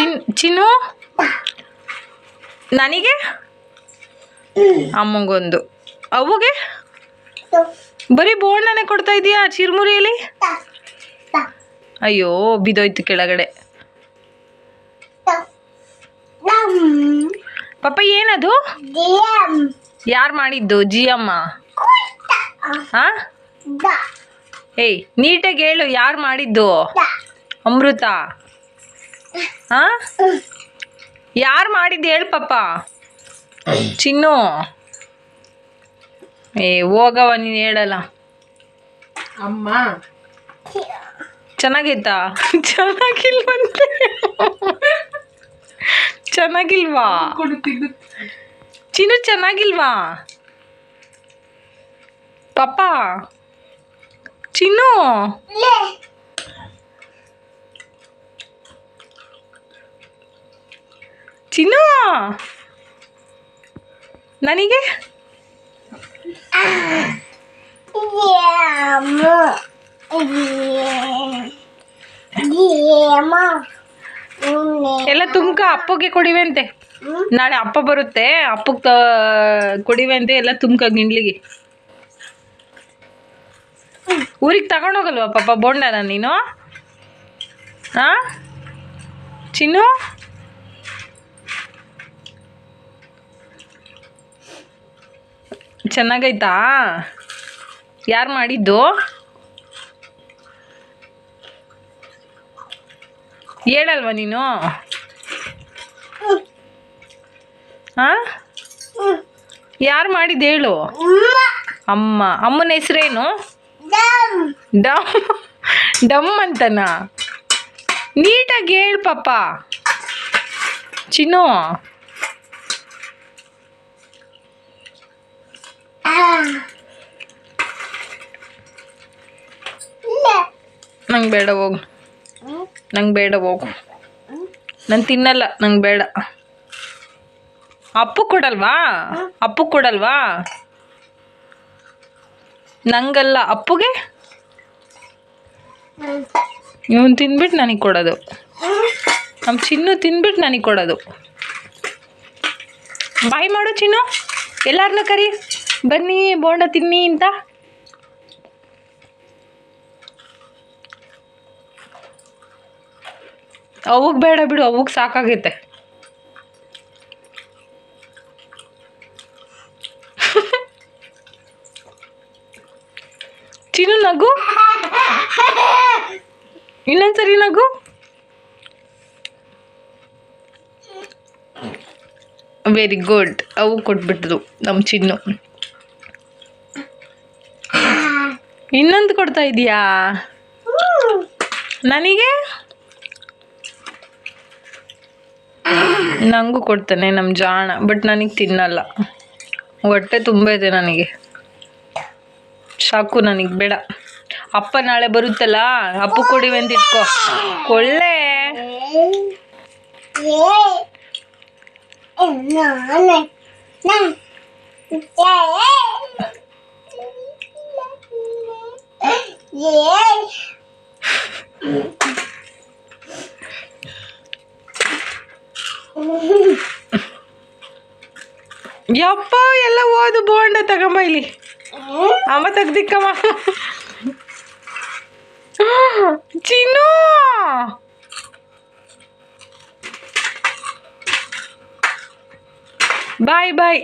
ಚಿನ್, ಚಿನ್ನು? ನನಗೆ? ಅಮ್ಮಗೊಂದು. ಅವುಗೆ ಬರೀ ಬೋಣನೆ ಕೊಡ್ತಾ ಇದೀಯಾ ಚಿರುಮುರಿಯಲ್ಲಿ? ಅಯ್ಯೋ ಬಿದೋಯ್ತು ಕೆಳಗಡೆ. ಪಾಪ ಏನದು? ಯಾರು ಮಾಡಿದ್ದು? ಜಿ ಅಮ್ಮ ಏಯ್, ನೀಟಾಗಿ ಹೇಳು, ಯಾರು ಮಾಡಿದ್ದು? ಅಮೃತ. ಹಾ ಯಾರು ಮಾಡಿದ್ದು ಹೇಳು ಪಾಪ. ಚಿನ್ನು. ಏ ಹೋಗವ ನೀನು ಹೇಳಲ್ಲ. ಅಮ್ಮ. ಚೆನ್ನಾಗಿತ್ತ ಚೆನ್ನಾಗಿಲ್ವಂತೆ ಚೆನ್ನಾಗಿಲ್ವಾ? ಚಿನ್ನು ಚೆನ್ನಾಗಿಲ್ವಾ? ಪಪ್ಪ ಚಿನ್ನು. ಚಿನ್ನು ನನಗೆ? ಎಲ್ಲ ತುಮ್ಕ ಅಪ್ಪಗೆ ಕೊಡಿವೆಂತೆ. ನಾಳೆ ಅಪ್ಪ ಬರುತ್ತೆ, ಅಪ್ಪಗೆ ತ ಕೊಡಿವೆ ಎಲ್ಲ ತುಮ್ಕ ಗಿಂಡ್ಲಿಗೆ. ಊರಿಗೆ ತಗೊಂಡೋಗಲ್ವಾ ಪಾಪ ಬೋಂಡನ ನೀನು? ಹಾ ಚಿನ್ನು? ಚೆನ್ನಾಗೈತಾ? ಯಾರು ಮಾಡಿದ್ದು? ಹೇಳಲ್ವಾ ನೀನು? ಹಾ ಯಾರು ಮಾಡಿದ್ದು ಹೇಳು? ಅಮ್ಮ. ಅಮ್ಮನ ಹೆಸರೇನು? ಡಮ್. ಡಮ್ ಅಂತನಾ? ನೀಟಾಗಿ ಹೇಳು ಪಾಪ. ಚಿನ್ನು. ನಂಗೆ ಬೇಡ ಹೋಗು. ನಂಗೆ ಬೇಡ ಹೋಗು. ನಾನು ತಿನ್ನಲ್ಲ, ನಂಗೆ ಬೇಡ. ಅಪ್ಪು ಕೊಡಲ್ವಾ? ಅಪ್ಪು ಕೊಡಲ್ವಾ? ನಂಗಲ್ಲ, ಅಪ್ಪುಗೆ? ಇವನು ತಿಂದ್ಬಿಟ್ಟು ನನಗೆ ಕೊಡೋದು. ನಮ್ಮ ಚಿನ್ನು ತಿಂದ್ಬಿಟ್ಟು ನನಗೆ ಕೊಡೋದು. ಬಾಯಿ ಮಾಡು ಚಿನ್ನು. ಎಲ್ಲಾರನ್ನೂ ಕರಿ. ಬನ್ನಿ, ಬೋಂಡ ತಿನ್ನಿ ಅಂತ. ಅವಕ್ಕೆ ಬೇಡ ಬಿಡು ಅವಕ್ಕೆ ಸಾಕಾಗೈತೆ. ಚಿನ್ನು ನಗು? ಇನ್ನೊಂದ್ಸರಿ ನಗು? ವೆರಿ ಗುಡ್ ಅವು ಕೊಟ್ಬಿಟ್ರು ನಮ್ಮ ಚಿನ್ನು. ಇನ್ನೊಂದು ಕೊಡ್ತಾ ಇದೀಯಾ? ನನಗೆ? ನನಗೂ ಕೊಡ್ತಾನೆ ನಮ್ಮ ಜಾಣ ಬಟ್ ನನಗೆ ತಿನ್ನಲ್ಲ. ಹೊಟ್ಟೆ ತುಂಬ ಇದೆ ನನಗೆ. ಸಾಕು ನನಗೆ, ಬೇಡ. ಅಪ್ಪ ನಾಳೆ ಬರುತ್ತಲ್ಲ, ಅಪ್ಪ ಕೊಡಿವೆ ಅಂತ ಇಟ್ಕೋ. ಕೊಳ್ಳೆ ಯಪ್ಪ ಎಲ್ಲ ಓದು ಬೋಂಡ ತಗೊಂಬ ಇಲ್ಲಿ ಅಮ್ಮ ತೆಗ್ದಿಕ್ಕಮ್ಮ ಚಿನ್ನು ಬಾಯ್ ಬಾಯ್